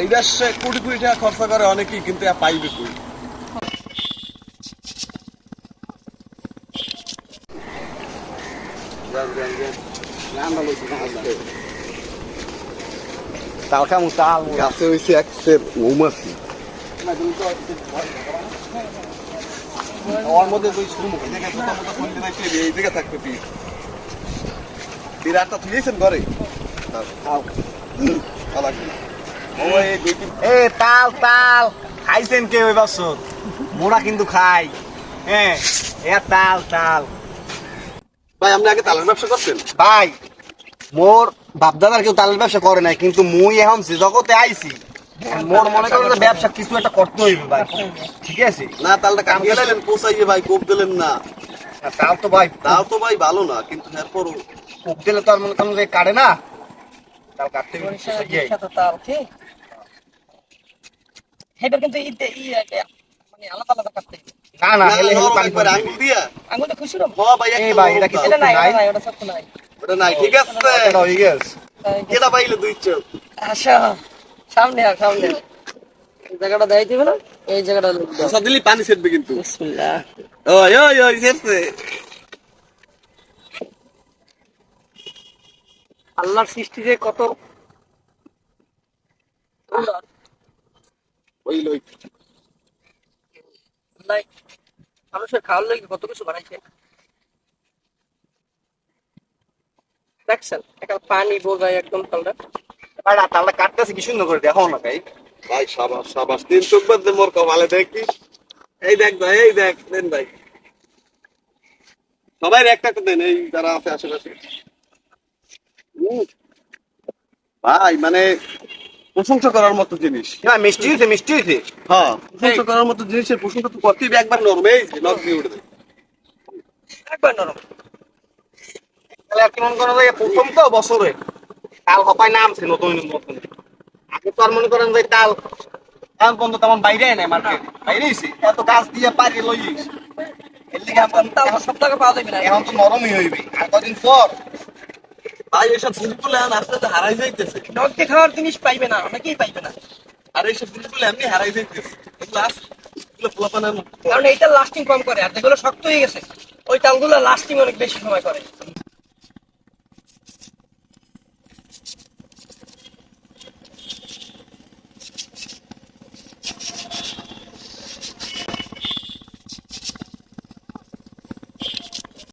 এই দেশে কোটি কোটি টাকা খরচা করে অনেকেই কিন্তু পাইবে কই? তাল খামু তাল গাছে হয়েছে এক সের মৌমাছি। ওর মধ্যে তুই শুরু মুখ দেখে কোথা এই দিকে থাকবে তুই বিরাটটা ঘরে? ও এই দুই তিন এ তাল তাল। খাইছেন কে ওই বছর? মোরা কিন্তু খাই। হ্যাঁ এ তাল তাল। ভাই আপনি আগে তালের ব্যবসা করছেন ভাই মোর বাপদাদার কেউ তালের ব্যবসা করে নাই কিন্তু মুই এখন যে জগতে আইছি মোর মনে করেন যে ব্যবসা কিছু একটা করতে হইবে ভাই। ঠিক আছে? না তালটা কাম গেলেন পোষাইয়ে ভাই কোপ দিলেন না। আর তাল তো ভাই তাও তো ভাই ভালো না কিন্তু এরপরও কোপ দিলে তো আর মনে করেন যে কাটে না। তাল কাটতে তাল ঠিক হেটার কিন্তু ইতে ই মানে আলাদা আলাদা কাটতে না না হেলে হেলে পানি। আঙ্গুল দিয়া আঙুলটা খুশি রকম হ ভাই এই ভাই, এটা। নাই নাই? এটা নাই ওটা সত্য নাই। ওটা নাই ঠিক আছে। এটা হয়ে গেছে। কেটা পাইলে দুই চোখ? আচ্ছা সামনে আয় সামনে এই জায়গাটা দেখাই দিবে না? এই জায়গাটা সব দিলি পানি ছেড়বে কিন্তু। বিসমিল্লাহ। ওই ওই ওই ছেড়ছে। আল্লাহর সৃষ্টি যে কত। সুন্দর। ওই লই মানুষের খাওয়ার লাগে কত কিছু বানাইছে? দেখছেন একটা পানি বোঝায় একদম তালটা। ভাই না তালটা কাটতেছে কি সুন্দর করে দেখো না ভাই? ভাই সাবাস সাবাস তিন চোখ বাদ মোর কপালে দেখি এই দেখ ভাই এই দেখ দেন ভাই। সবাই একটা একটা দেন এই যারা আছে আশেপাশে। ভাই মানে প্রশংসা করার মতো জিনিস। না মিষ্টি হয়েছে মিষ্টি হয়েছে। হ্যাঁ প্রশংসা করার মতো জিনিসের প্রশংসা তো করতেই হবে, একবার নরম এই নখ দিয়ে উঠে দেয় একবার নরম। তাহলে আর কি মনে করেন যে প্রথম তো বছরে। তাল হপায় নামছে নতুন নতুন। আগে তো আর মনে করেন যে তাল এখন পর্যন্ত তেমন বাইরে নাই মার্কেট বাইরে এত গাছ দিয়ে পারি লইস এর লিগে এখন তাল সব টাকা পাওয়া যাবে না। এখন তো নরমই হইবে। আর কদিন পর ভাই এসব জিনিসগুলো আস্তে আস্তে হারাই যাইতেছে। নগদে খাওয়ার জিনিস পাইবে না অনেকেই পাইবে না। আর এইসব জিনিসগুলো এমনি হারাই যাইতেছে। কারণ এইটা লাস্টিং কম করে আর যেগুলো শক্ত হয়ে গেছে ওই তালগুলো লাস্টিং অনেক বেশি সময় করে।